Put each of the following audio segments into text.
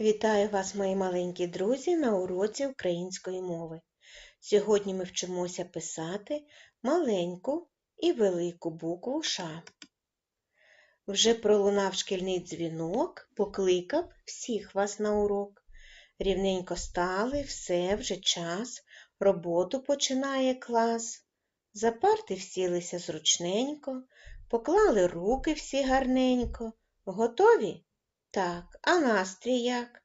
Вітаю вас, мої маленькі друзі, на уроці української мови. Сьогодні ми вчимося писати маленьку і велику букву Ш. Вже пролунав шкільний дзвінок, покликав всіх вас на урок. Рівненько стали, все вже час, роботу починає клас. За парти всілися зручненько, поклали руки всі гарненько. Готові? Так, а настрій як?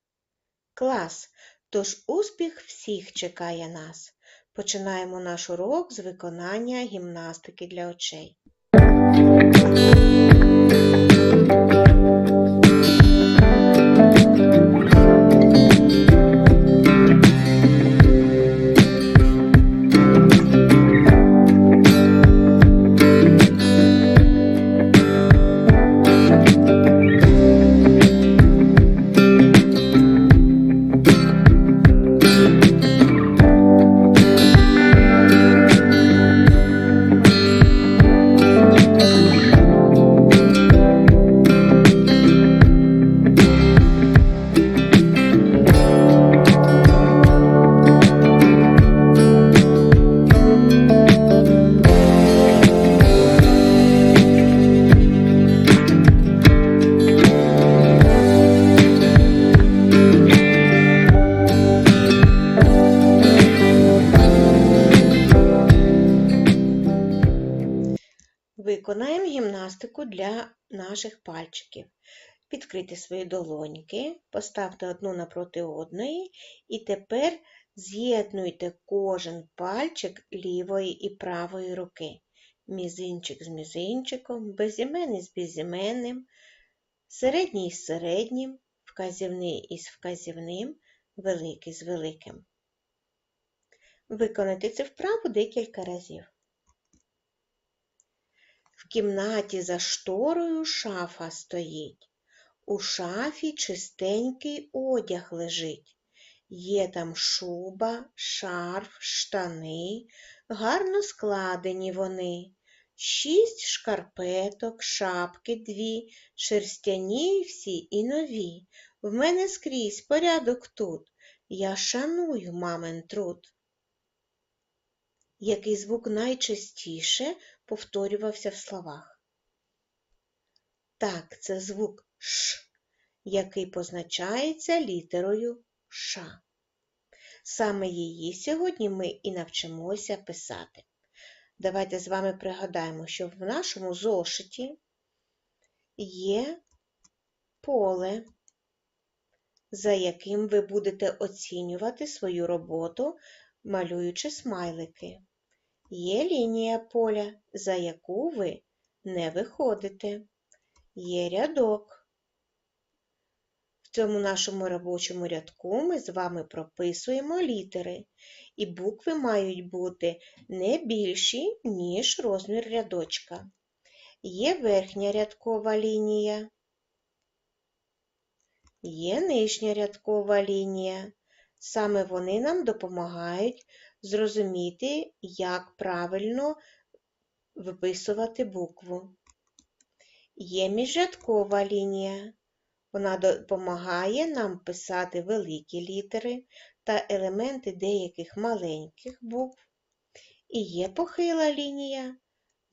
Клас. Тож успіх всіх чекає нас. Починаємо наш урок з виконання гімнастики для очей. Виконаємо гімнастику для наших пальчиків. Відкрийте свої долоньки, поставте одну напроти одної і тепер з'єднуйте кожен пальчик лівої і правої руки. Мізинчик з мізинчиком, безіменний з безіменним, середній з середнім, вказівний із вказівним, великий з великим. Виконайте цю вправу декілька разів. В кімнаті за шторою шафа стоїть. У шафі чистенький одяг лежить. Є там шуба, шарф, штани, гарно складені вони. Шість шкарпеток, шапки дві, шерстяні всі і нові. В мене скрізь порядок тут. Я шаную мамин труд. Який звук найчастіше повторювався в словах. Так, це звук Ш, який позначається літерою Ш. Саме її сьогодні ми і навчимося писати. Давайте з вами пригадаємо, що в нашому зошиті є поле, за яким ви будете оцінювати свою роботу, малюючи смайлики. Є лінія поля, за яку ви не виходите. Є рядок. В цьому нашому робочому рядку ми з вами прописуємо літери, і букви мають бути не більші, ніж розмір рядочка. Є верхня рядкова лінія, є нижня рядкова лінія. Саме вони нам допомагають зрозуміти, як правильно виписувати букву. Є міжрядкова лінія. Вона допомагає нам писати великі літери та елементи деяких маленьких букв. І є похила лінія.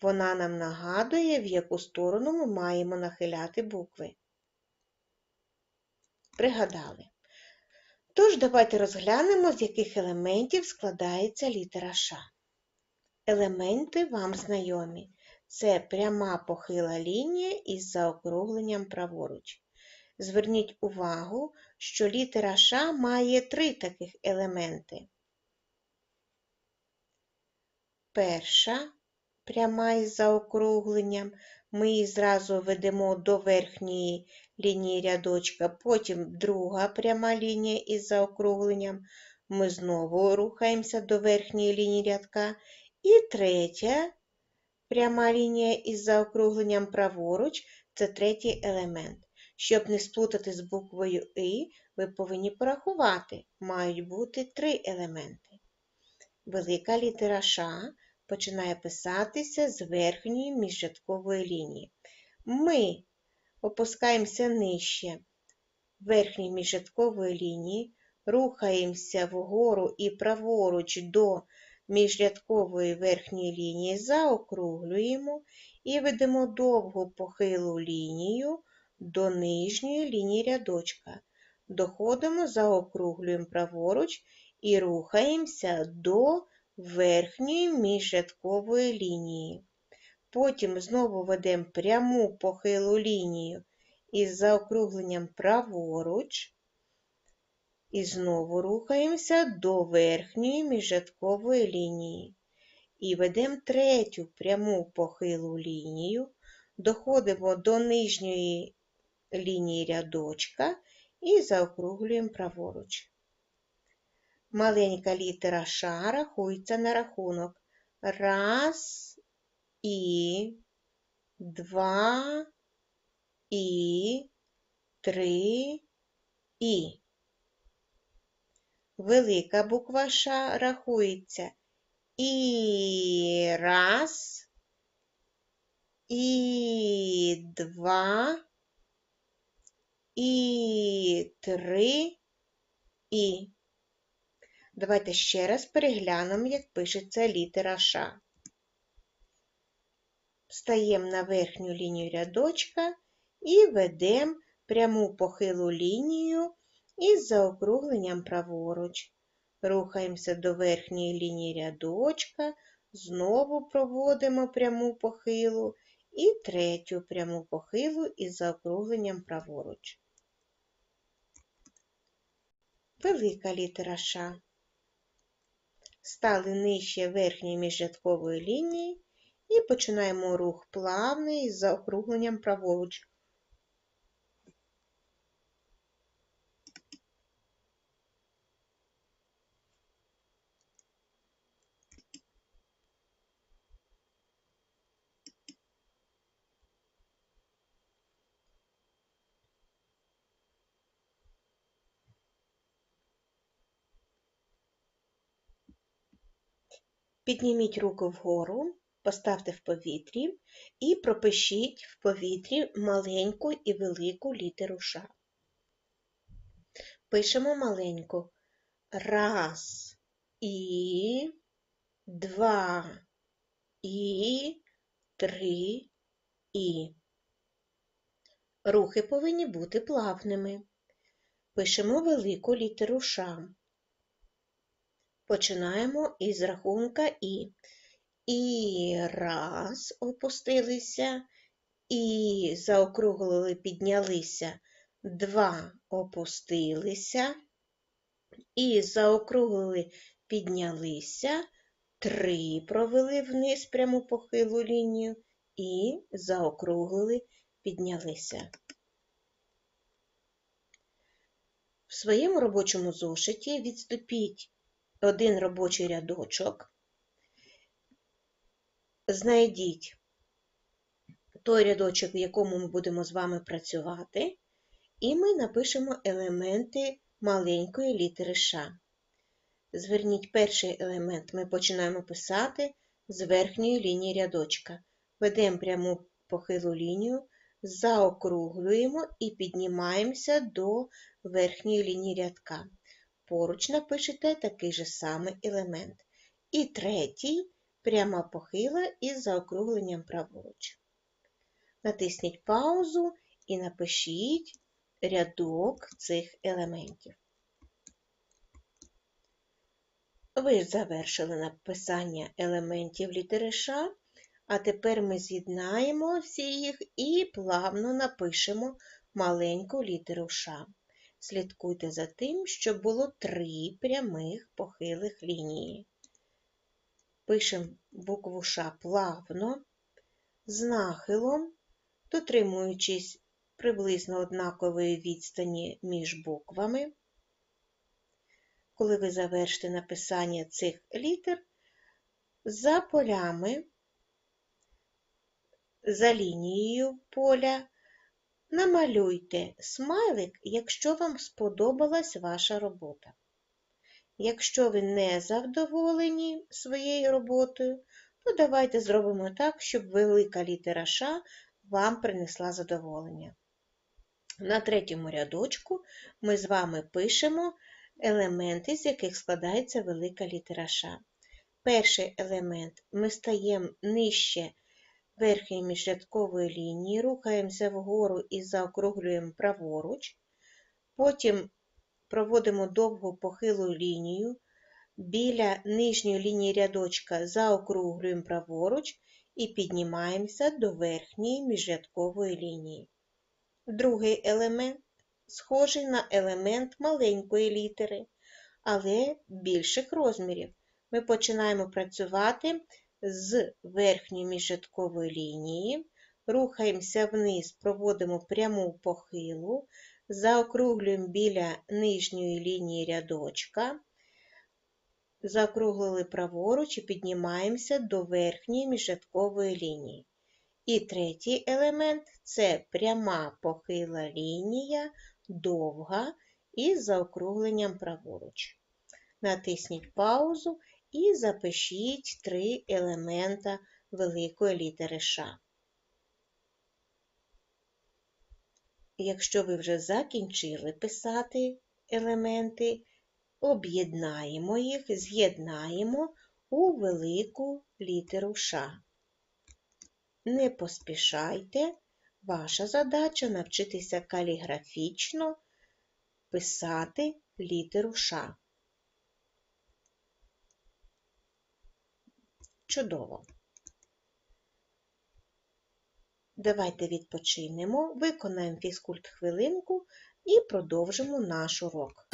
Вона нам нагадує, в яку сторону ми маємо нахиляти букви. Пригадали. Тож давайте розглянемо, з яких елементів складається літера Ш. Елементи вам знайомі. Це пряма похила лінія із заокругленням праворуч. Зверніть увагу, що літера Ш має три таких елементи. Перша пряма із заокругленням. Ми її зразу ведемо до верхньої лінії рядочка, потім друга пряма лінія із заокругленням. Ми знову рухаємося до верхньої лінії рядка. І третя пряма лінія із заокругленням праворуч це третій елемент. Щоб не сплутати з буквою И, ви повинні порахувати. Мають бути три елементи. Велика літера Ш починає писатися з верхньої міжрядкової лінії. Ми опускаємося нижче верхньої міжрядкової лінії, рухаємося вгору і праворуч до міжрядкової верхньої лінії, заокруглюємо і ведемо довгу похилу лінію до нижньої лінії рядочка. Доходимо, заокруглюємо праворуч і рухаємося до верхньої міжрядкової лінії. Потім знову ведемо пряму похилу лінію із заокругленням праворуч. І знову рухаємося до верхньої міжрядкової лінії. І ведемо третю пряму похилу лінію, доходимо до нижньої лінії рядочка і заокруглюємо праворуч. Маленька літера Ш рахується на рахунок. Раз і, два і, три і. Велика буква Ш рахується і раз, і два, і три, і. Давайте ще раз переглянемо, як пишеться літера Ш. Стаємо на верхню лінію рядочка і ведемо пряму похилу лінію із заокругленням праворуч. Рухаємося до верхньої лінії рядочка, знову проводимо пряму похилу і третю пряму похилу із заокругленням праворуч. Велика літера Ш. Стали нижче верхньої міжрядкової лінії і починаємо рух плавний з заокругленням праворуч. Підніміть руку вгору, поставте в повітрі і пропишіть в повітрі маленьку і велику літеру Ш. Пишемо маленьку. Раз і два і три і. Рухи повинні бути плавними. Пишемо велику літеру Ш. Починаємо із рахунка І. І раз опустилися, і заокруглили, піднялися, два опустилися, і заокруглили, піднялися, три провели вниз пряму похилу лінію і заокруглили, піднялися. В своєму робочому зошиті відступіть один робочий рядочок, знайдіть той рядочок, в якому ми будемо з вами працювати, і ми напишемо елементи маленької літери Ш. Зверніть перший елемент, ми починаємо писати з верхньої лінії рядочка. Ведемо пряму похилу лінію, заокруглюємо і піднімаємося до верхньої лінії рядка. Поруч напишете такий же самий елемент. І третій пряма похила із заокругленням праворуч. Натисніть паузу і напишіть рядок цих елементів. Ви завершили написання елементів літери Ш, а тепер ми з'єднаємо всі їх і плавно напишемо маленьку літеру Ш. Слідкуйте за тим, щоб було три прямих похилих лінії. Пишемо букву Ш плавно, з нахилом, дотримуючись приблизно однакової відстані між буквами. Коли ви завершите написання цих літер, за полями, за лінією поля Намалюйте смайлик, якщо вам сподобалась ваша робота. Якщо ви не задоволені своєю роботою, то давайте зробимо так, щоб велика літера Ш вам принесла задоволення. На третьому рядочку ми з вами пишемо елементи, з яких складається велика літера Ш. Перший елемент ми стаємо нижче верхньої міжрядкової лінії, рухаємося вгору і заокруглюємо праворуч. Потім проводимо довгу похилу лінію. Біля нижньої лінії рядочка заокруглюємо праворуч і піднімаємося до верхньої міжрядкової лінії. Другий елемент схожий на елемент маленької літери, але більших розмірів. Ми починаємо працювати з верхньої міжрядкової лінії, рухаємося вниз, проводимо пряму похилу, заокруглюємо біля нижньої лінії рядочка, заокруглили праворуч і піднімаємося до верхньої міжрядкової лінії. І третій елемент це пряма похила лінія, довга із заокругленням праворуч. Натисніть паузу і запишіть три елемента великої літери Ш. Якщо ви вже закінчили писати елементи, об'єднаємо їх, з'єднаємо у велику літеру Ш. Не поспішайте, ваша задача навчитися каліграфічно писати літеру Ш. Чудово. Давайте відпочинемо, виконаємо фізкульт хвилинку і продовжимо наш урок.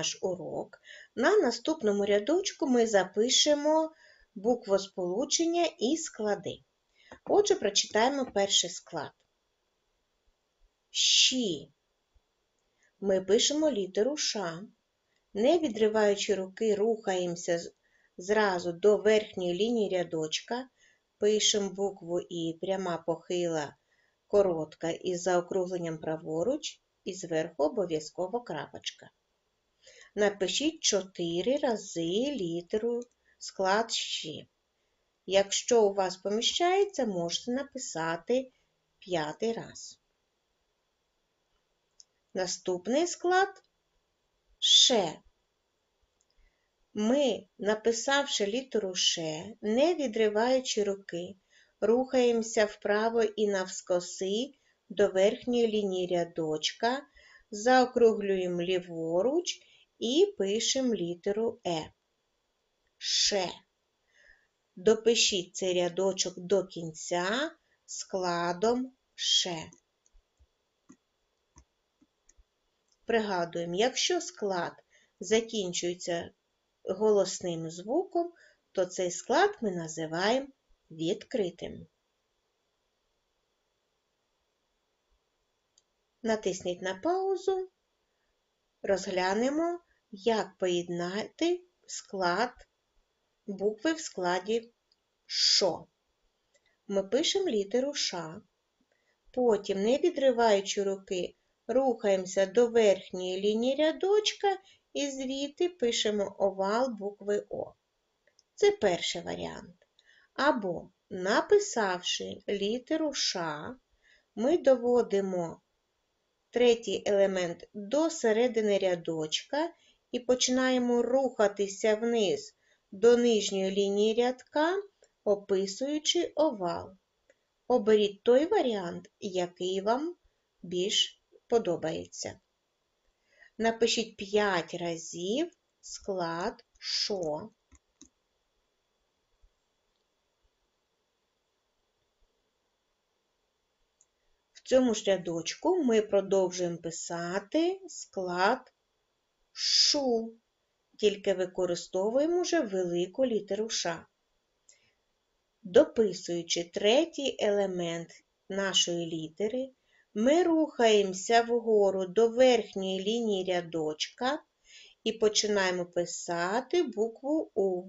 Наш урок. На наступному рядочку ми запишемо буквосполучення і склади. Отже, прочитаємо перший склад. Щі. Ми пишемо літеру Ш. Не відриваючи руки, рухаємося зразу до верхньої лінії рядочка, пишемо букву І, пряма похила, коротка із заокругленням праворуч, і зверху обов'язково крапочка. Напишіть 4 рази літеру склад «щ». Якщо у вас поміщається, можете написати п'ятий раз. Наступний склад «ше». Ми, написавши літеру «ше», не відриваючи руки, рухаємося вправо і навскоси до верхньої лінії рядочка, заокруглюємо ліворуч і пишемо літеру Е. Ше. Допишіть цей рядочок до кінця складом ше. Пригадуємо, якщо склад закінчується голосним звуком, то цей склад ми називаємо відкритим. Натисніть на паузу, розглянемо, як поєднати склад букви в складі ШО. Ми пишемо літеру Ш, потім, не відриваючи руки, рухаємося до верхньої лінії рядочка і звідти пишемо овал букви О. Це перший варіант. Або, написавши літеру Ш, ми доводимо третій елемент до середини рядочка і починаємо рухатися вниз до нижньої лінії рядка, описуючи овал. Оберіть той варіант, який вам більш подобається. Напишіть 5 разів склад «шо». В цьому ж рядочку ми продовжуємо писати склад шу, тільки використовуємо вже велику літеру Ш. Дописуючи третій елемент нашої літери, ми рухаємося вгору до верхньої лінії рядочка і починаємо писати букву У.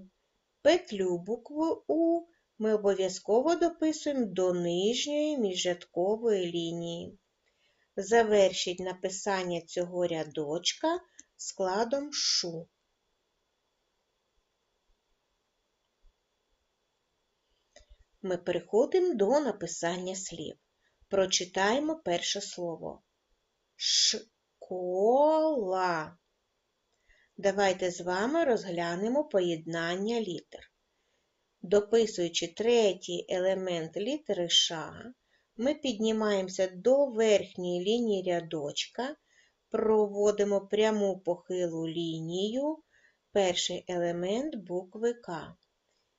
Петлю букву У ми обов'язково дописуємо до нижньої міжрядкової лінії. Завершіть написання цього рядочка складом шу. Ми переходимо до написання слів. Прочитаємо перше слово. Школа. Давайте з вами розглянемо поєднання літер. Дописуючи третій елемент літери Ш, ми піднімаємося до верхньої лінії рядочка, проводимо пряму похилу лінію, перший елемент букви К.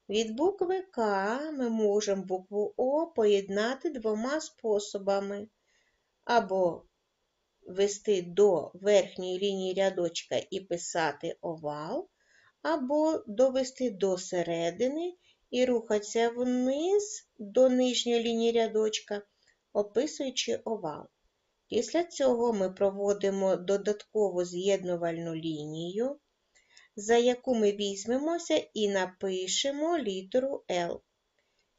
Від букви К ми можемо букву О поєднати двома способами. Або вести до верхньої лінії рядочка і писати овал, або довести до середини і рухатися вниз до нижньої лінії рядочка, описуючи овал. Після цього ми проводимо додаткову з'єднувальну лінію, за яку ми візьмемося і напишемо літеру L.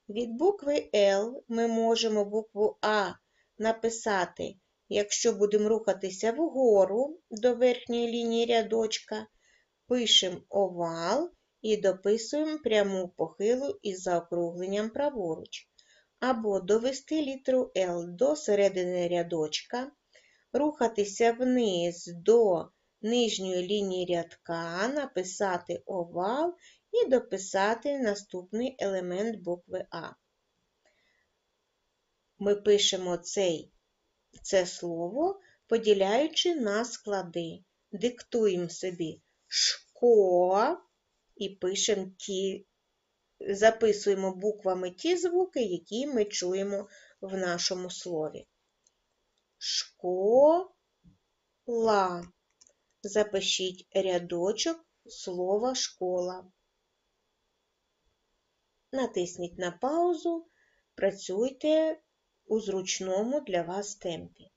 Від букви L ми можемо букву А написати, якщо будемо рухатися вгору до верхньої лінії рядочка, пишемо овал і дописуємо пряму похилу із заокругленням праворуч. Або довести літеру L до середини рядочка, рухатися вниз до нижньої лінії рядка, написати овал і дописати наступний елемент букви А. Ми пишемо цей, це слово, поділяючи на склади. Диктуємо собі шко і пишемо ті, записуємо буквами ті звуки, які ми чуємо в нашому слові. Школа. Запишіть рядочок слова школа. Натисніть на паузу, працюйте у зручному для вас темпі.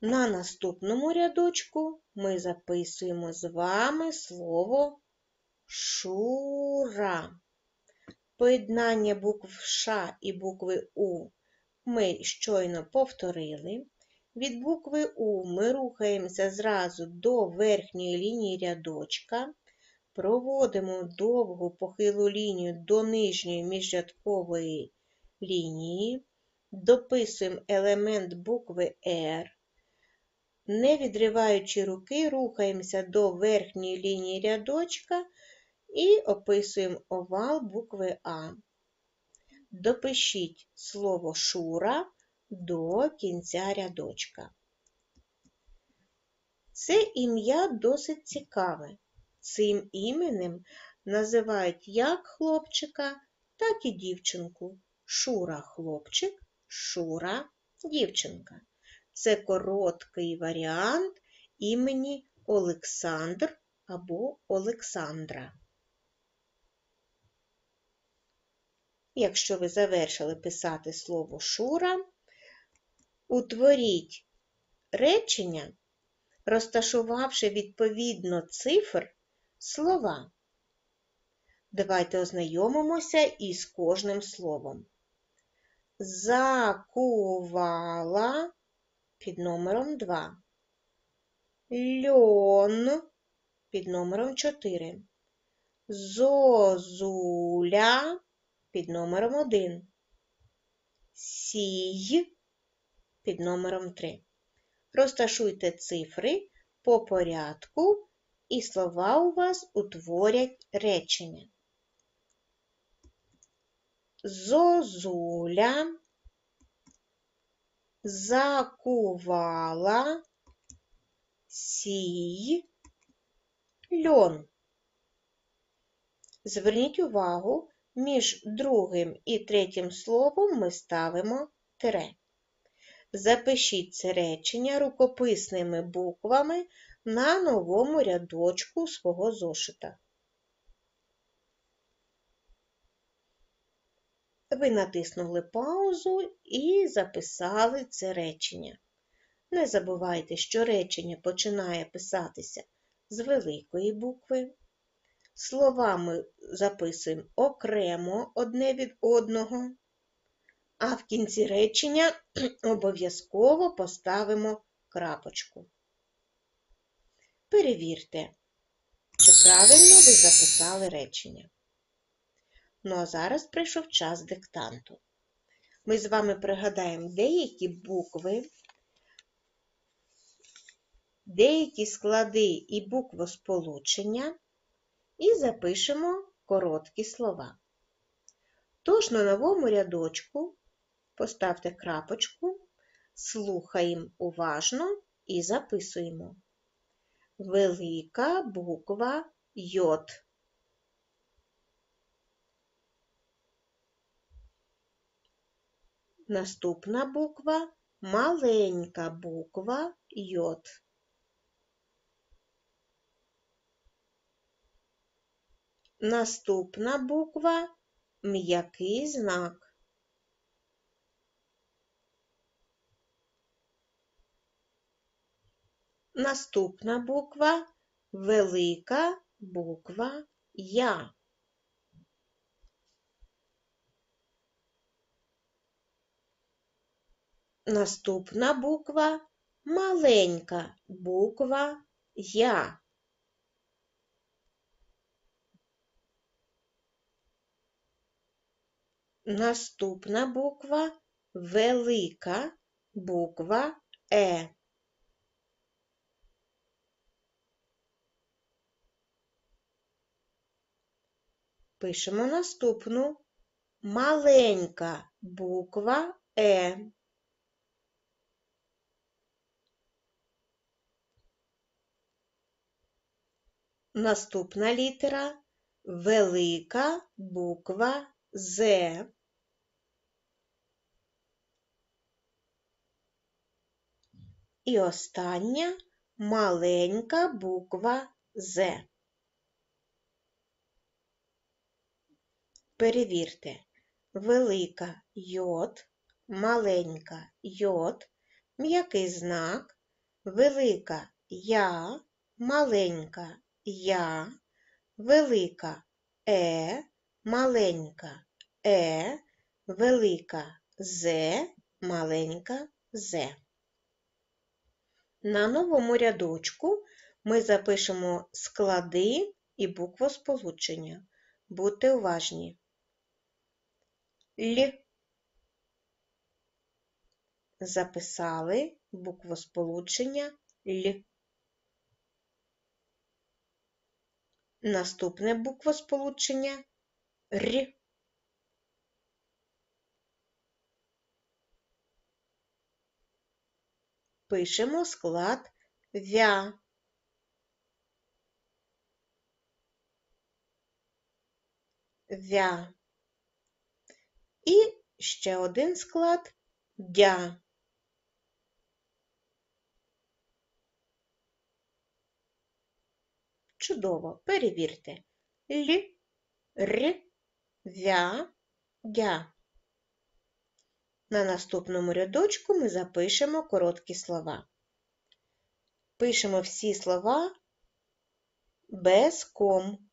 На наступному рядочку ми записуємо з вами слово шура. Поєднання букв Ш і букви У ми щойно повторили. Від букви У ми рухаємося зразу до верхньої лінії рядочка, проводимо довгу похилу лінію до нижньої міжрядкової лінії, дописуємо елемент букви R, не відриваючи руки, рухаємося до верхньої лінії рядочка і описуємо овал букви А. Допишіть слово шура до кінця рядочка. Це ім'я досить цікаве. Цим іменем називають як хлопчика, так і дівчинку. Шура хлопчик, шура дівчинка. Це короткий варіант імені Олександр або Олександра. Якщо ви завершили писати слово Шура, утворіть речення, розташувавши відповідно цифр слова. Давайте ознайомимося із кожним словом. Закувала під номером 2. Льон під номером 4. Зозуля під номером 1. Сій під номером 3. Розташуйте цифри по порядку, і слова у вас утворять речення. Зозуля закувала сій льон. Зверніть увагу, між другим і третім словом ми ставимо тире. Запишіть це речення рукописними буквами на новому рядочку свого зошита. Ви натиснули паузу і записали це речення. Не забувайте, що речення починає писатися з великої букви. Слова ми записуємо окремо одне від одного, а в кінці речення обов'язково поставимо крапочку. Перевірте, чи правильно ви записали речення. Ну а зараз прийшов час диктанту. Ми з вами пригадаємо деякі букви, деякі склади і буквосполучення і запишемо короткі слова. Тож на новому рядочку поставте крапочку, слухаємо уважно і записуємо. Велика буква Йод. Наступна буква маленька буква Йод. Наступна буква м'який знак. Наступна буква велика буква Я. Наступна буква маленька буква Я. Наступна буква велика буква Е. Пишемо наступну маленька буква Е. Наступна літера велика буква З. І остання маленька буква З. Перевірте. Велика йод, маленька йод, м'який знак, велика я, маленька я, велика е, маленька е, велика з, маленька з. На новому рядочку ми запишемо склади і буквосполучення. Будьте уважні. Л. Записали буквосполучення Л. Наступне буквосполучення Р. Пишемо склад вя. Вя. І ще один склад дя. Чудово, перевірте. Л, Р, Вя, Дя. На наступному рядочку ми запишемо короткі слова. Пишемо всі слова без ком.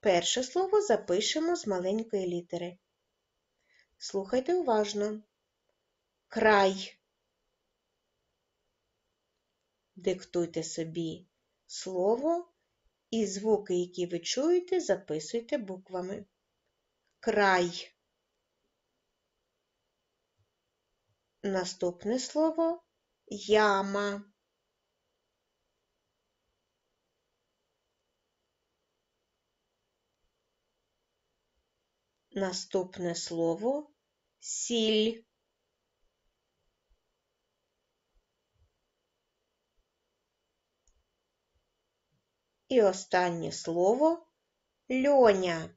Перше слово запишемо з маленької літери. Слухайте уважно. край. Диктуйте собі слово і звуки, які ви чуєте, записуйте буквами. Край. Наступне слово яма. Наступне слово сіль. І останнє слово льоня.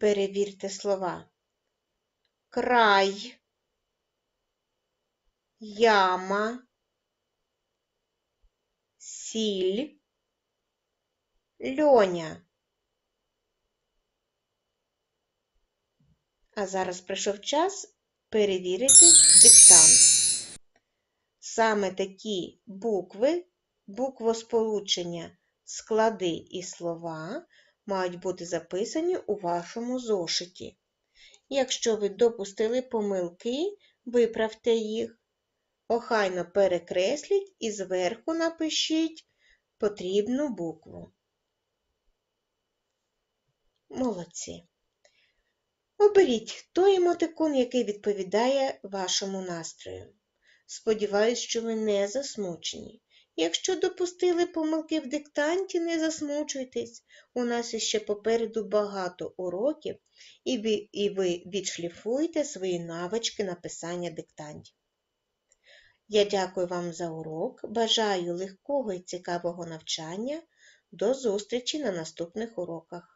Перевірте слова. Край, яма, сіль, льоня. А зараз прийшов час перевірити диктант. Саме такі букви, буквосполучення, склади і слова мають бути записані у вашому зошиті. Якщо ви допустили помилки, виправте їх. Охайно перекресліть і зверху напишіть потрібну букву. Молодці. Оберіть той емотикон, який відповідає вашому настрою. Сподіваюсь, що ви не засмучені. Якщо допустили помилки в диктанті, не засмучуйтесь. У нас іще попереду багато уроків, і ви, і ви відшліфуєте свої навички написання диктантів. Я дякую вам за урок, бажаю легкого і цікавого навчання. До зустрічі на наступних уроках.